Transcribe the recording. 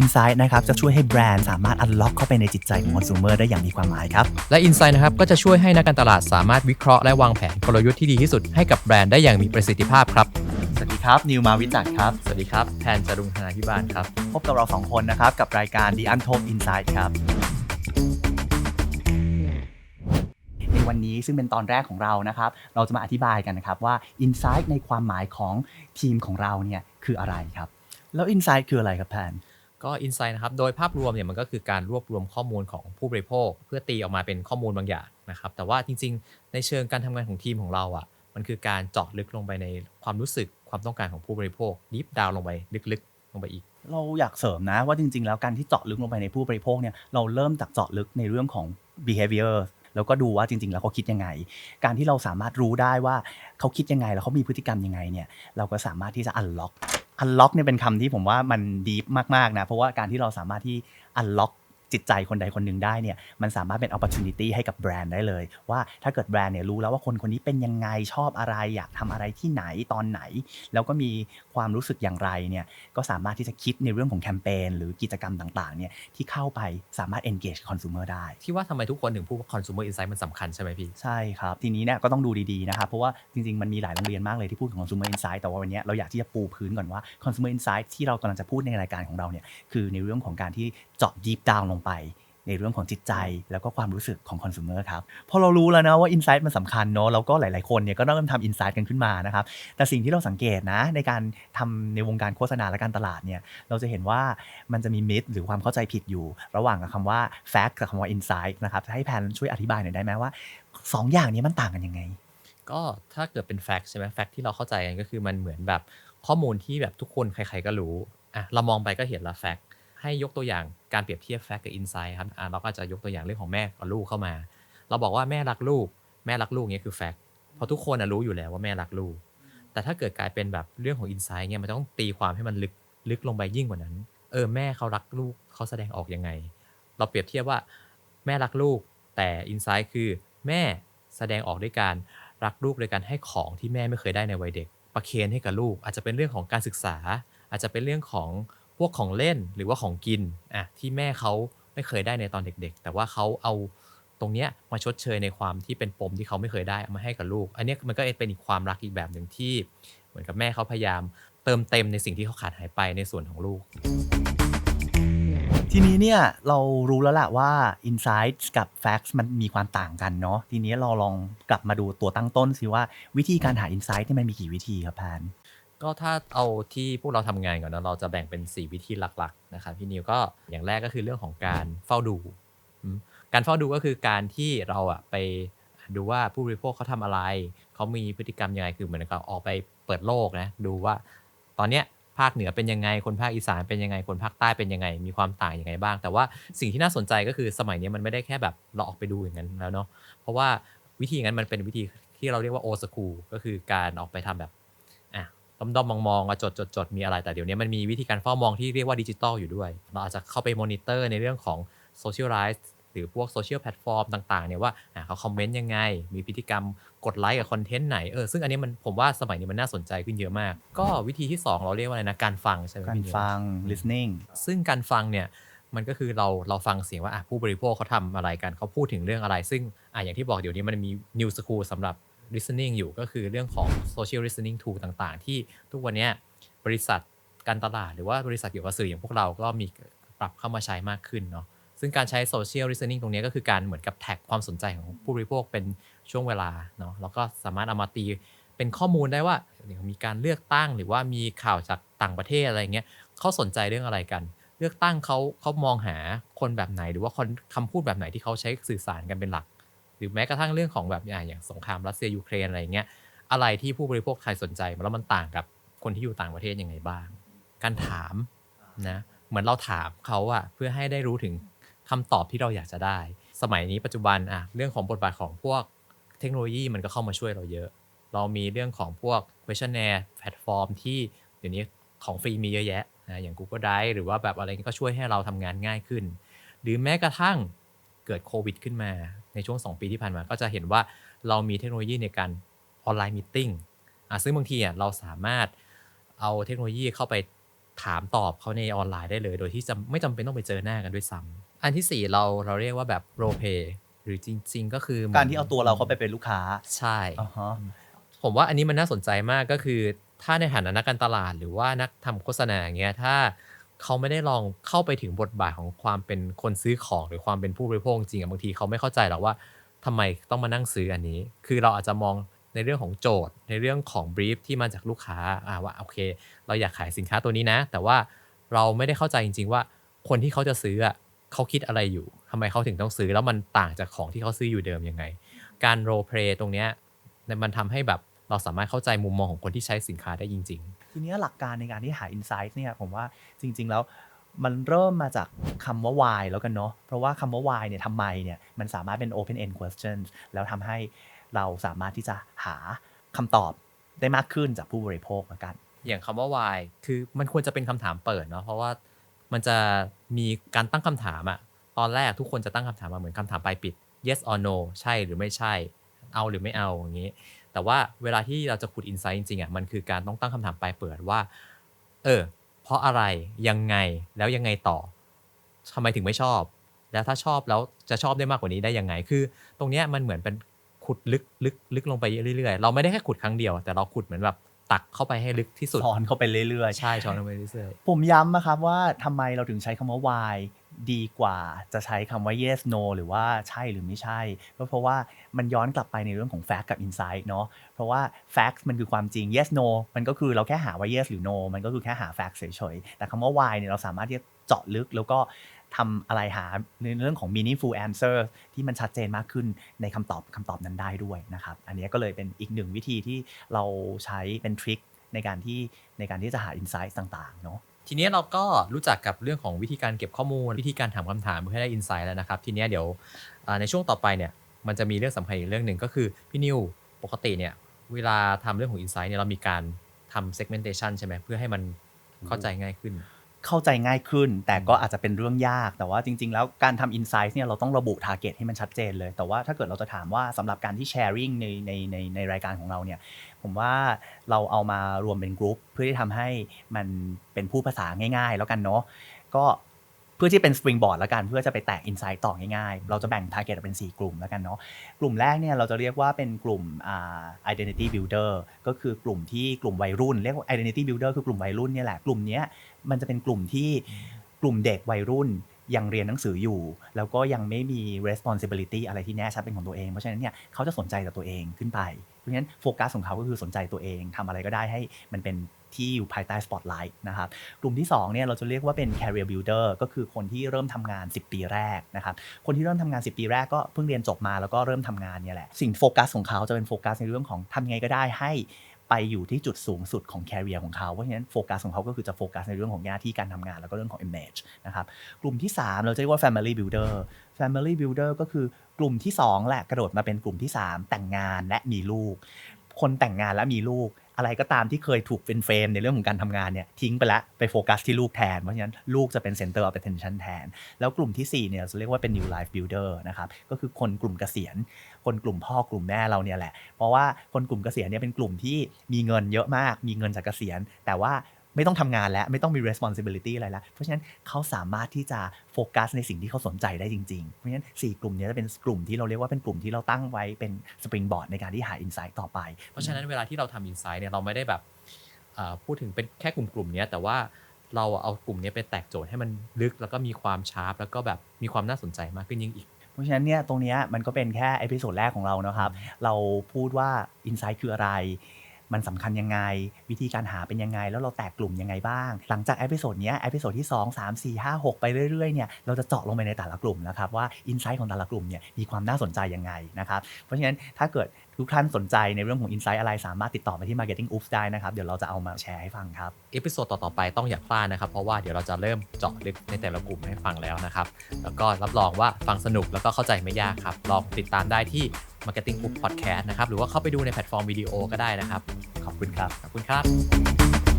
Insight นะครับจะช่วยให้แบรนด์สามารถ unlock เข้าไปในจิตใจของคอน sumer ได้อย่างมีความหมายครับ และ Insight นะครับก็จะช่วยให้นักการตลาดสามารถวิเคราะห์และวางแผนกลยุทธ์ที่ดีที่สุดให้กับแบรนด์ได้อย่างมีประสิทธิภาพครับ สวัสดีครับ นิวมาวิจักรครับ สวัสดีครับแทนจรุงธนาพิบาลครับ พบกับเราสองคนนะครับกับรายการ The Untold Insight ครับในวันนี้ซึ่งเป็นตอนแรกของเรานะครับ เราจะมาอธิบายกันนะครับว่า Insight ในความหมายของทีมของเราเนี่ยคืออะไรครับ แล้ว Insight คืออะไรครับแพน ก็ Insight นะครับโดยภาพรวมเนี่ยมันก็คือการรวบรวมข้อมูลของผู้บริโภค เพื่อตีออกมาเป็นข้อมูลบางอย่างนะครับ แต่ว่าจริงๆ ในเชิงการทำงานของทีมของเราอะมันคือการเจาะลึกลงไปในความรู้สึกความต้องการของผู้บริโภคดิฟดาวลงไปลึกๆ ลงไปอีก เราอยากเสริมนะว่าจริง ๆ แล้วการที่เจาะลึกลงไปในผู้บริโภคเนี่ยเราเริ่มจากเจาะลึกในเรื่องของ behavior แล้วก็ดูว่าจริง ๆ แล้วเขาคิดยังไง การที่เราสามารถรู้ได้ว่าเขาคิดยังไง แล้วเขามีพฤติกรรมยังไงเนี่ยเราก็สามารถที่จะ unlock unlock เนี่ยเป็นคำที่ผมว่ามันดีฟมากๆนะ เพราะว่าการที่เราสามารถที่ unlock จิตใจคนใดคนหนึ่งได้เนี่ยมันสามารถเป็น opportunity ให้กับแบรนด์ได้เลย ว่าถ้าเกิดแบรนด์เนี่ยรู้แล้วว่าคนคนนี้เป็นยังไงชอบอะไร อยากทำอะไรที่ไหนตอนไหน แล้วก็มีความรู้สึกอย่างไรเนี่ยก็สามารถที่จะคิดในเรื่องของแคมเปญหรือกิจกรรมต่างๆเนี่ยที่เข้าไปสามารถ engage consumer ได้ ที่ว่าทำไมทุกคนถึงพูดว่า consumer insight มันสำคัญใช่ไหมพี่ ใช่ครับ ทีนี้เนี่ยก็ต้องดูดีๆนะครับเพราะว่าจริงๆ มันมีหลายโรงเรียนมากเลยที่พูดถึง consumer insight แต่ว่าวันเนี้ยเราอยากที่จะปูพื้นก่อนว่า consumer insight ที่เรากำลังจะพูดในรายการของเราเนี่ยคือในเรื่องของการที่เจาะ deep down ลงไปในเรื่องของจิตใจแล้วก็ความรู้สึกของ consumer ครับ พอเรารู้แล้วนะว่า insight มันสำคัญเนาะแล้วก็หลายๆคนเนี่ยก็เริ่มทำ insight กันขึ้นมานะครับ แต่สิ่งที่เราสังเกตนะ ในการทำในวงการโฆษณาและการตลาดเนี่ยเราจะเห็นว่ามันจะมีมิธหรือความเข้าใจผิดอยู่ ระหว่างกับคำว่า fact กับคำว่า insight นะครับจะให้แพนช่วยอธิบายหน่อยได้ไหมว่าสองอย่างนี้มันต่างกันยังไง ก็ถ้าเกิดเป็นแฟกต์ใช่ไหมแฟกต์ที่เราเข้าใจกันก็คือมันเหมือนแบบข้อมูลที่แบบทุกคนใคร ๆก็รู้อะเรามองไปก็เห็นละแฟกต์ ให้ยกตัวอย่างการเปรียบเทียบแฟกต์กับอินไซด์ครับอะเราก็จะยกตัวอย่างเรื่องของแม่กับลูกเข้ามา เราบอกว่าแม่รักลูก แม่รักลูกเนี่ยคือแฟกต์เพราะทุกคนรู้อยู่แล้วว่าแม่รักลูก แต่ถ้าเกิดกลายเป็นแบบเรื่องของอินไซด์เนี่ยมันต้องตีความให้มันลึกลึกลงไปยิ่งกว่านั้น เออแม่เขารักลูกเขาแสดงออกยังไง เราเปรียบเทียบว่าแม่รักลูก แต่อินไซด์คือแม่แสดงออกด้วยการรักลูกโดยการให้ของที่แม่ไม่เคยได้ในวัยเด็ก ประเคนให้กับลูก อาจจะเป็นเรื่องของการศึกษา อาจจะเป็นเรื่องของ พวกของเล่นหรือว่าของกินอะที่แม่เขาไม่เคยได้ในตอนเด็ก ๆ แต่ว่าเขาเอาตรงเนี้ยมาชดเชยในความที่เป็นปมที่เขาไม่เคยได้เอามาให้กับลูก อันนี้มันก็เป็นอีกความรักอีกแบบหนึ่งที่เหมือนกับแม่เขาพยายามเติมเต็มในสิ่งที่เขาขาดหายไปในส่วนของลูก ทีนี้เนี่ยเรารู้แล้วแหละว่า insights กับ facts มันมีความต่างกันเนาะทีนี้เราลองกลับมาดูตัวตั้งต้นสิว่าวิธีการหา insight ที่มันมีกี่วิธีครับแพน ก็ถ้าเอาที่พวกเราทำงานก่อนนะเราจะแบ่งเป็น 4 วิธีหลักๆนะครับพี่นิวก็อย่างแรกก็คือเรื่องของการเฝ้าดู การเฝ้าดูก็คือการที่เราอะไปดูว่าผู้บริโภคเขาทำอะไร เขามีพฤติกรรมยังไงคือเหมือนกับออกไปเปิดโลกนะดูว่า ตอนเนี้ยภาคเหนือเป็นยังไง คนภาคอีสานเป็นยังไง คนภาคใต้เป็นยังไง มีความต่างยังไงบ้าง แต่ว่าสิ่งที่น่าสนใจก็คือสมัยนี้มันไม่ได้แค่แบบเราออกไปดูอย่างนั้นแล้วเนาะเพราะว่าวิธีนั้นมันเป็นวิธีที่เราเรียกว่าโอสคูก็คือการออกไปทำแบบ ด้อมด้อมมองๆอะจดจดจดมีอะไรแต่เดี๋ยวนี้มันมีวิธีการเฝ้ามองที่เรียกว่าดิจิตอลอยู่ด้วย เราอาจจะเข้าไปมอนิเตอร์ในเรื่องของโซเชียลไลฟ์หรือพวกโซเชียลแพลตฟอร์มต่างๆเนี่ยว่าอะเขาคอมเมนต์ยังไง มีพฤติกรรมกดไลค์กับคอนเทนต์ไหนเออซึ่งอันนี้มันผมว่าสมัยนี้มันน่าสนใจขึ้นเยอะมาก ก็วิธีที่ 2 เราเรียกว่าอะไรนะ การฟังใช่ไหมการพี่นิวฟัง listening ซึ่งการฟังเนี่ยมันก็คือเราเราฟังเสียงว่าอะผู้บริโภคเขาทำอะไรกันเขาพูดถึงเรื่องอะไร ซึ่งอะอย่างที่บอกเดี๋ยวนี้มันมี New School สำหรับ listening อยู่ก็คือเรื่องของ social listening tool ต่างๆ ที่ทุกวันนี้บริษัทการตลาดหรือว่าบริษัทเกี่ยวกับสื่ออย่างพวกเราก็มีปรับเข้ามาใช้มากขึ้นเนาะซึ่งการใช้ social listening ตรงนี้ก็คือการเหมือนกับแท็กความสนใจของผู้บริโภคเป็นช่วงเวลาเนาะแล้วก็สามารถเอามาตีเป็นข้อมูลได้ว่ามีการเลือกตั้งหรือว่ามีข่าวจากต่างประเทศอะไรเงี้ยเขาสนใจเรื่องอะไรกัน เลือกตั้งเขาเขามองหาคนแบบไหน หรือว่าคนคำพูดแบบไหนที่เขาใช้สื่อสารกันเป็นหลัก รือแม้กระทั่งเรื่องของแบบอย่างสงครามรัสเซียยูเครนอะไรเงี้ยอะไรที่ผู้บริโภคไทยสนใจแล้วมันต่างกับคนที่อยู่ต่างประเทศยังไงบ้าง การถามนะเหมือนเราถามเขาอะเพื่อให้ได้รู้ถึงคำตอบที่เราอยากจะได้ สมัยนี้ปัจจุบันอะเรื่องของบทบาทของพวกเทคโนโลยีมันก็เข้ามาช่วยเราเยอะ เรามีเรื่องของพวก questionnaire แพลตฟอร์มที่เดี๋ยวนี้ของฟรีมีเยอะแยะนะอย่าง Google Drive หรือว่าแบบอะไรก็ช่วยให้เราทำงานง่ายขึ้น หรือแม้กระทั่งเกิดโควิดขึ้นมา ในช่วง 2 ปีที่ผ่านมาก็จะเห็นว่าเรามีเทคโนโลยีในการออนไลน์มิทติ้งซึ่งบางทีอะเราสามารถเอาเทคโนโลยีเข้าไปถามตอบเขาในออนไลน์ได้เลย โดยที่จะไม่จำเป็นต้องไปเจอหน้ากันด้วยซ้ำอันที่ 4 เราเราเรียกว่าแบบ role play หรือจริง ๆ ก็คือหมืนการที่เอาตัวเราเข้าไปเป็นลูกค้าใช่อ่าฮะผมว่าอันนี้มันน่าสนใจมากก็คือ ถ้าในฐานะนักการตลาดหรือว่านักทำโฆษณาอย่างเงี้ยถ้า เขาไม่ได้ลองเข้าไปถึงบทบาทของความเป็นคนซื้อของหรือความเป็นผู้บริโภคจริงอะบางทีเขาไม่เข้าใจหรอกว่าทำไมต้องมานั่งซื้ออันนี้ คือเราอาจจะมองในเรื่องของโจทย์ ในเรื่องของบรีฟที่มาจากลูกค้าอ่าว่าโอเค เราอยากขายสินค้าตัวนี้นะ แต่ว่าเราไม่ได้เข้าใจจริง ๆ ว่าคนที่เขาจะซื้ออะเขาคิดอะไรอยู่ทำไมเขาถึงต้องซื้อแล้วมันต่างจากของที่เขาซื้ออยู่เดิมยังไง การโรเพลย์ตรงเนี้ยมันทำให้แบบเราสามารถเข้าใจมุมมองของคนที่ใช้สินค้าได้จริง ๆ ทีนี้หลักการในการที่หา insight เนี่ยผมว่าจริง ๆ แล้วมันเริ่มมาจากคำว่า why แล้วกันเนาะ เพราะว่าคำว่า why เนี่ยทำไมเนี่ยมันสามารถเป็น open end questions แล้วทำให้เราสามารถที่จะหาคำตอบได้มากขึ้นจากผู้บริโภคแล้วกัน อย่างคำว่า why คือมันควรจะเป็นคำถามเปิดเนาะ เพราะว่ามันจะมีการตั้งคำถามอะตอนแรกทุกคนจะตั้งคำถามมาเหมือนคำถามปลายปิด yes or no ใช่หรือไม่ใช่ เอาหรือไม่เอาอย่างนี้ แต่ว่าเวลาที่เราจะขุด insight จริงๆอะมันคือการต้องตั้งคำถามปลายเปิดว่า เออ เพราะอะไรยังไงแล้วยังไงต่อทำไมถึงไม่ชอบ แล้วถ้าชอบแล้วจะชอบได้มากกว่านี้ได้ยังไง คือ ตรงเนี้ยมันเหมือนเป็นขุดลึกลึกลึกลงไปเรื่อยๆ เราไม่ได้แค่ขุดครั้งเดียว แต่เราขุดเหมือนแบบตักเข้าไปให้ลึกที่สุดสอนเข้าไปเรื่อยใช่ช้อนลงไปเรื่อยๆ ผมย้ำนะครับว่าทำไมเราถึงใช้คำว่า why ดีกว่าจะใช้คำว่า yes no หรือว่าใช่หรือไม่ใช่ ก็เพราะว่ามันย้อนกลับไปในเรื่องของ fact กับ insight เนาะเพราะว่า fact มันคือความจริง yes no มันก็คือเราแค่หาว่า yes หรือ no มันก็คือแค่หา fact เฉยๆ แต่คำว่า why เนี่ยเราสามารถที่จะเจาะลึกแล้วก็ทำอะไรหาในเรื่องของ meaningful answer ที่มันชัดเจนมากขึ้นในคำตอบคำตอบนั้นได้ด้วยนะครับ อันนี้ก็เลยเป็นอีกหนึ่งวิธีที่เราใช้เป็นทริคในการที่ในการที่จะหา insight ต่างๆ เนาะ ทีนี้เราก็รู้จักกับเรื่องของวิธีการเก็บข้อมูล วิธีการถามคำถามเพื่อให้ได้อินไซต์แล้วนะครับ ทีนี้เดี๋ยวในช่วงต่อไปเนี่ยมันจะมีเรื่องสำคัญอีกเรื่องหนึ่งก็คือพี่นิวปกติเนี่ยเวลาทำเรื่องของอินไซต์เนี่ยเรามีการทำ segmentation ใช่ไหมเพื่อให้มันเข้าใจง่ายขึ้น เข้าใจง่ายขึ้น แต่ก็อาจจะเป็นเรื่องยาก แต่ว่าจริง ๆ แล้วการทำ insight เนี่ยเราต้องระบุ target ให้มันชัดเจนเลย แต่ว่าถ้าเกิดเราจะถามว่าสำหรับการที่ sharing ในในในในรายการของเราเนี่ยผมว่าเราเอามารวมเป็นกลุ่มเพื่อที่ทำให้มันเป็นผู้ภาษาง่าย ๆ แล้วกันเนาะก็เพื่อที่เป็น springboard แล้วกัน เพื่อจะไปแตก insight ต่อง่ายๆ เราจะแบ่ง target ออกเป็น 4 กลุ่มแล้วกันเนาะกลุ่มแรกเนี่ยเราจะเรียกว่าเป็นกลุ่มอ่า identity builder ก็คือกลุ่มที่กลุ่มวัยรุ่น เรียกว่า identity builder คือกลุ่มวัยรุ่นเนี่ยแหละกลุ่มนี้มันจะเป็นกลุ่มที่กลุ่มเด็กวัยรุ่นยังเรียนหนังสืออยู่ แล้วก็ยังไม่มี responsibility อะไรที่แน่ชัดเป็นของตัวเอง เพราะฉะนั้นเนี่ยเขาจะสนใจแต่ตัวเองขึ้นไป เพราะฉะนั้นโฟกัสของเขาก็คือสนใจตัวเองทำอะไรก็ได้ให้มันเป็น ที่อยู่ภายใต้ spotlight นะครับกลุ่มที่2เนี่ยเราจะเรียกว่าเป็น career builder ก็คือคนที่เริ่มทำงาน 10 ปีแรกนะครับคนที่เริ่มทำงาน 10 ปีแรกก็เพิ่งเรียนจบมาแล้วก็เริ่มทำงานเนี่ยแหละสิ่งโฟกัสของเขาจะเป็นโฟกัสในเรื่องของทำยังไงก็ได้ให้ไปอยู่ที่จุดสูงสุดของ career ของเขา เพราะฉะนั้นโฟกัสของเขาก็คือจะโฟกัสในเรื่องของหน้าที่การทำงานแล้วก็เรื่องของ image นะครับ กลุ่มที่ 3 เราจะเรียกว่า family builder family builder ก็คือกลุ่มที่ 2 แหละกระโดดมาเป็นกลุ่มที่ 3 แต่งงานและมีลูก คนแต่งงานและมีลูก อะไรก็ตามที่เคยถูกเป็นเฟรมในเรื่องของการทำงานเนี่ยทิ้งไปแล้วไปโฟกัสที่ลูกแทน เพราะฉะนั้นลูกจะเป็น center of attention แทน แล้วกลุ่มที่4เนี่ยจะเรียกว่าเป็น new life builder นะครับก็คือคนกลุ่มเกษียณ คนกลุ่มพ่อกลุ่มแม่เราเนี่ยแหละ เพราะว่าคนกลุ่มเกษียณเนี่ยเป็นกลุ่มที่มีเงินเยอะมาก มีเงินจากเกษียณ แต่ว่า ไม่ต้องทำงานแล้ว ไม่ต้องมี responsibility อะไรแล้วเพราะฉะนั้นเขาสามารถที่จะโฟกัสในสิ่งที่เขาสนใจได้จริงๆ เพราะฉะนั้น 4 กลุ่มเนี้จะเป็นกลุ่มที่เราเรียกว่าเป็นกลุ่มที่เราตั้งไว้เป็น springboard ในการที่หา insight ต่อไป เพราะฉะนั้นเวลาที่เราทำอินไซต์เนี่ยเราไม่ได้แบบอ่าพูดถึงเป็นแค่กลุ่มกลุ่มๆเนี้ยแต่ว่าเราเอากลุ่มเนี้ยไปแตกโจทย์ให้มันลึกแล้วก็มีความชาร์ปแล้วก็แบบมีความน่าสนใจมากขึ้นยิ่งอีกเพราะฉะนั้นเนี่ยตรงเนี้ยมันก็เป็นแค่เอพิโซดแรกของเรานะครับ เราพูดว่า Insight คืออะไร มันสำคัญยังไง วิธีการหาเป็นยังไง แล้วเราแตกกลุ่มยังไงบ้าง หลังจากเอพิโซดเนี้ยเอพิโซดที่ 2 3 4 5 6 ไปเรื่อยๆเนี่ยเราจะเจาะลงไปในแต่ละกลุ่มนะครับว่า Insight ของแต่ละกลุ่มเนี่ยมีความน่าสนใจยังไงนะครับเพราะฉะนั้นถ้าเกิดทุกท่านสนใจในเรื่องของ Insight อะไรสามารถติดต่อไปที่ Marketing Oops ได้นะครับเดี๋ยวเราจะเอามาแชร์ให้ฟังครับเอพิโซดต่อๆไปต้องอย่าพลาดนะครับเพราะว่าเดี๋ยวเราจะเริ่มเจาะลึกในแต่ละกลุ่มให้ฟังแล้วนะครับแล้วก็รับรองว่าฟังสนุกแล้วก็เข้าใจไม่ยากครับลองติดตามได้ที่ Marketing Book Podcast นะครับ หรือว่าเข้าไปดูในแพลตฟอร์มวิดีโอก็ได้นะครับ ขอบคุณครับ ขอบคุณครับ